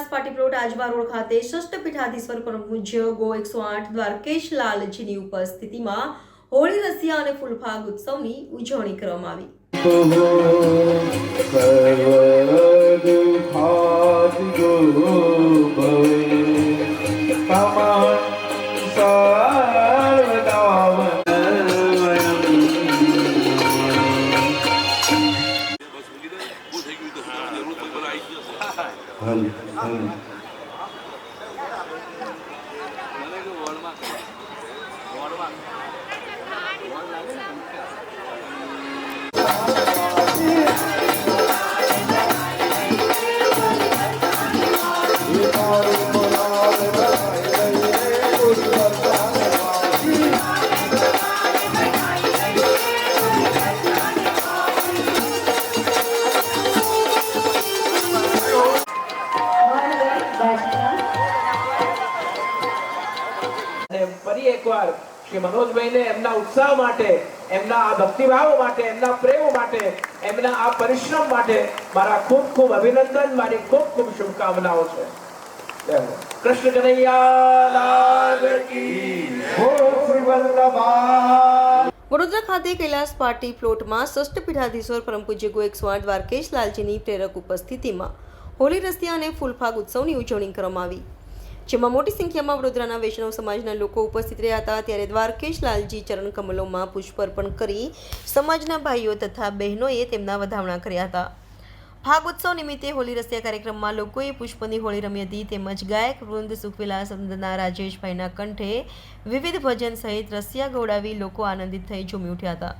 Ajwa road ખાતે ષષ્ઠ પીઠાધીશ્વર પૂજ્ય go એકસો આઠ દ્વારકેશ લાલજીની ઉપસ્થિતિમાં હોળી, રસિયા અને ફૂલફાગ ઉત્સવની ઉજવણી કરવામાં આવી. હમ અને ફરી એકવાર શ્રી મનોજભાઈને એમના ઉત્સાહ માટે, એમના આ ભક્તિભાવ માટે, એમના પ્રેમ માટે, એમના આ પરિશ્રમ માટે મારા ખૂબ ખૂબ અભિનંદન, મારી ખૂબ ખૂબ શુભકામનાઓ છે. કૃષ્ણ કનૈયા વડોદરા ખાતે કૈલાસ પાર્ટી પ્લોટમાં ષષ્ઠ પીઠાધીશ્વર પરમ પૂજ્ય ગોયક આઠ દ્વારકેશ લાલજીની પ્રેરક ઉપસ્થિતિમાં હોળી રસ્તિયા અને ફૂલફાગ ઉત્સવની ઉજવણી કરવામાં આવી. જેમાં મોટી સંખ્યામાં વડોદરાના વૈષ્ણવ સમાજના લોકો ઉપસ્થિત રહ્યા હતા. ત્યારે દ્વારકેશ લાલજી ચરણ કમલોમાં પુષ્પ અર્પણ કરી સમાજના ભાઈઓ તથા બહેનોએ તેમના વધામણા કર્યા હતા. ફાગ ઉત્સવ નિમિત્તે હોળી રસિયા કાર્યક્રમમાં લોકોએ પુષ્પની હોળી રમી હતી. તેમજ ગાયક, વૃંદ, સુખવિલાસ અંદના રાજેશભાઈના કંઠે વિવિધ ભજન સહિત રસિયા ગૌડાવી લોકો આનંદિત થઈ ઝૂમી ઉઠ્યા હતા.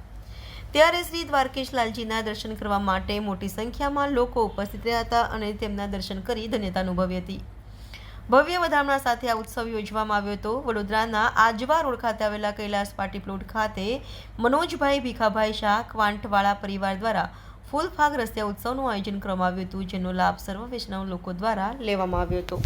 ત્યારે શ્રી દ્વારકેશ લાલજીના દર્શન કરવા માટે મોટી સંખ્યામાં લોકો ઉપસ્થિત રહ્યા હતા અને તેમના દર્શન કરી ધન્યતા અનુભવી હતી. ભવ્ય વધામણા સાથે આ ઉત્સવ યોજવામાં આવ્યો હતો. વડોદરાના આજવા રોડ ખાતે આવેલા કૈલાસ પાટી પ્લોટ ખાતે મનોજભાઈ ભીખાભાઈ શાહ, ક્વાંટવાળા પરિવાર દ્વારા ફૂલ ફાગ રસ્યા ઉત્સવનું આયોજન કરવામાં આવ્યું હતું, જેનો લાભ સર્વ વૈષ્ણવ લોકો દ્વારા લેવામાં આવ્યો હતો.